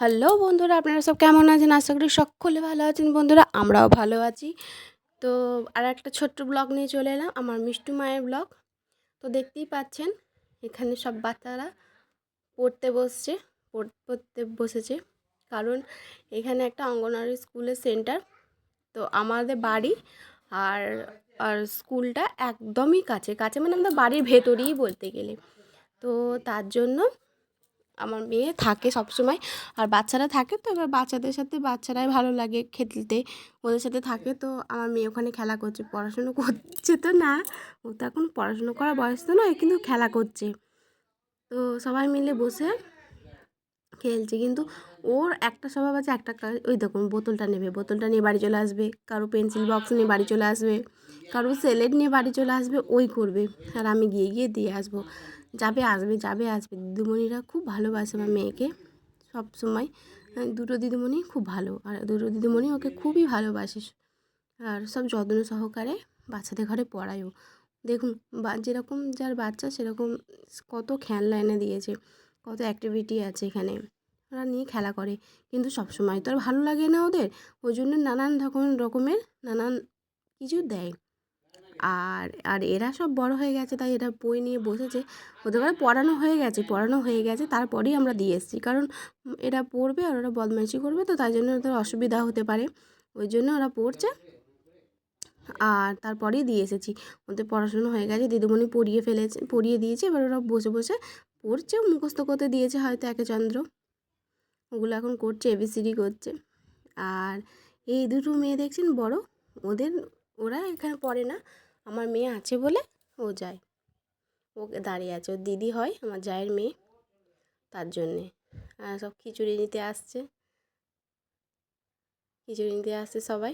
Hello বন্ধুরা, আপনারা সব কেমন আছেন? আশা করি সকলে ভালো আছেন। বন্ধুরা, আমরাও ভালো আছি। তো আর একটা ছোট্ট ব্লগ নিয়ে চলে এলাম, আমার মিষ্টু মায়ের ব্লগ। তো দেখতেই পাচ্ছেন, এখানে সব বাচ্চারা পড়তে বসছে পড়তে বসেছে। কারণ এখানে একটা অঙ্গনওয়াড়ি স্কুলের সেন্টার, তো আমাদের বাড়ি আর আর স্কুলটা একদমই কাছে। কাছে মানে আমাদের বাড়ির ভেতরেই বলতে গেলে। তো তার জন্য আমার মেয়ে থাকে সব সময় আর বাচ্চারা থাকে তো, এবার বাচ্চাদের সাথে বাচ্চারাই ভালো লাগে খেলতে। ওদের সাথে থাকে তো, আমার মেয়ে ওখানে খেলা করছে, পড়াশুনো করছে তো না। ও তো এখন পড়াশুনো করার বয়স তো নয়, কিন্তু খেলা করছে। তো সবাই মিলে বসে খেলছে, কিন্তু ওর একটা স্বভাব আছে, একটা ওই দেখুন, বোতলটা নেবে, বোতলটা নিয়ে বাড়ি চলে আসবে। কারও পেন্সিল বক্স নিয়ে বাড়ি চলে আসবে, কারও স্লেট নিয়ে বাড়ি চলে আসবে, ওই করবে। আর আমি গিয়ে গিয়ে দিয়ে আসব। যাবে, আসবে যাবে, আসবে। দিদিমণিরা খুব ভালোবাসে আমার মেয়েকে সব সময়। দুটো দিদিমণি খুব ভালো, আর দুটো দিদিমণি ওকে খুবই ভালোবাসে। আর সব যত্ন সহকারে বাচ্চাদের ঘরে পড়ায়ও দেখুন, বা যেরকম যার বাচ্চা, সেরকম কত খেলনা এনে দিয়েছে, কত অ্যাক্টিভিটি আছে এখানে। ওরা নিয়ে খেলা করে, কিন্তু সব সময় তো আর ভালো লাগে না ওদের। ওই জন্য নানান রকম, রকমের নানান কিছু দেয়। আর আর এরা সব বড় হয়ে গেছে, তাই এরা বই নিয়ে বসেছে। হতে পারে পড়ানো হয়ে গেছে, পড়ানো হয়ে গেছে, তারপরেই আমরা দিয়ে এসেছি। কারণ এরা পড়বে আর ওরা বদমাইশি করবে, তো তাই জন্য ওদের অসুবিধা হতে পারে। ওই জন্য ওরা পড়ছে। আর তারপরেই দিয়ে এসেছি। ওদের পড়াশুনো হয়ে গেছে, দিদিমণি পড়িয়ে ফেলেছে, পড়িয়ে দিয়েছে, এবার ওরা বসে বসে পড়ছে মুখস্থ করতে দিয়েছে হয়তো একে চন্দ্র। ওগুলো এখন করছে এবিসিডি করছে। আর এই দুটো মেয়ে দেখছেন বড়? ওদের, ওরা এখানে পড়ে না। আমার মেয়ে আছে বলে ও যায়। ওকে দাঁড়িয়ে আছে। ওর দিদি হয় আমার জায়ের মেয়ে তার জন্যে। সব খিচুড়ি নিতে আসছে। খিচুড়ি নিতে আসছে সবাই।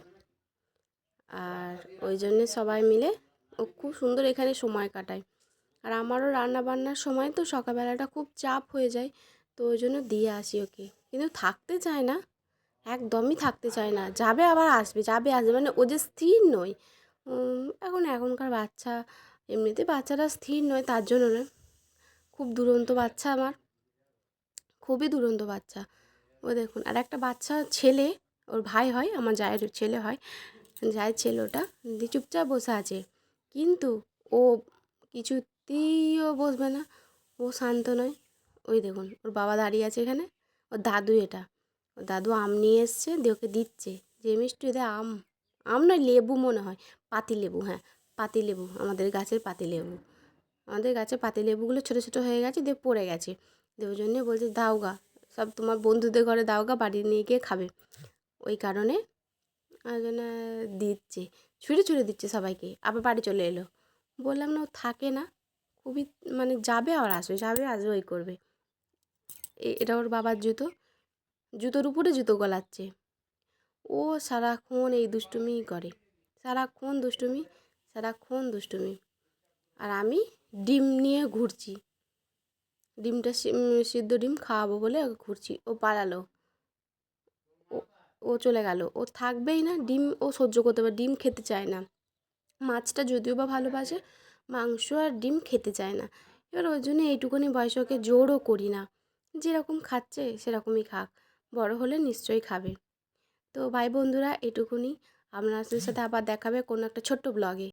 আর ওই জন্যে সবাই মিলে ও খুব সুন্দর এখানে সময় কাটায়। আর আমারও রান্না বান্নার সময় তো সকালবেলাটা খুব চাপ হয়ে যায়। তো ওই জন্য দিয়ে আসি ওকে। কিন্তু থাকতে চায় না। একদমই থাকতে চায় না। যাবে আবার আসবে। যাবে আসবে মানে ও যে স্থির নয়। এখন এখনকার বাচ্চা, এমনিতে বাচ্চারা স্থির নয়, তার জন্য নয়। খুব দুরন্ত বাচ্চা আমার, খুবই দুরন্ত বাচ্চা। ও দেখুন, আর একটা বাচ্চা ছেলে, ওর ভাই হয়, আমার জায়ের ছেলে হয়, জায়ের ছেলে ওটা চুপচাপ বসে আছে। কিন্তু ও কিছুতেইও বসবে না, ও শান্ত নয়। ওই দেখুন, ওর বাবা দাঁড়িয়ে আছে এখানে, ওর দাদু এটা। ওর দাদু আম নিয়ে এসছে, দিয়ে ওকে দিচ্ছে, যে মিষ্টি দে আম আম নয়, লেবু মনে হয়। পাতি লেবু হ্যাঁ পাতি লেবু, আমাদের গাছের পাতি লেবু। আমাদের গাছের পাতি লেবুগুলো ছোটো ছোটো হয়ে গেছে, দিয়ে পড়ে গেছে। দিয়ে ওই জন্যে বলছে, দাও গা, সব তোমার বন্ধুদের ঘরে দাও গা বাড়ি নিয়ে গিয়ে খাবে। ওই কারণে ওই জন্য দিচ্ছে, ছুঁড়ে ছুঁড়ে দিচ্ছে সবাইকে। আবার বাড়ি চলে এলো। বললাম, না, ও থাকে না, খুবই মানে যাবে আবার আসবে, যাবে, আসবে, ওই করবে। এটা ওর বাবার জুতো, জুতোর উপরে জুতো গলাচ্ছে। ও সারাক্ষণ এই দুষ্টুমিই করে। সারাক্ষণ দুষ্টুমি সারাক্ষণ দুষ্টুমি। আর আমি ডিম নিয়ে ঘুরছি। ডিমটা সিদ্ধ ডিম খাওয়াবো বলে ঘুরছি। ও পালালো। ও চলে গেল। ও থাকবেই না, ডিম ও সহ্য করতে পারে, ডিম খেতে চায় না। মাছটা যদিও বা ভালোবাসে, মাংস আর ডিম খেতে চায় না। এবার ওই জন্য এইটুকুনি বয়সে ওকে জোরও করি না। যেরকম খাচ্ছে, সেরকমই খাক। বড় হলে নিশ্চয়ই খাবে। তো ভাই বন্ধুরা, এটুকুনি। আপনাদের সাথে আবার দেখাবে কোনো একটা ছোট্ট ব্লগে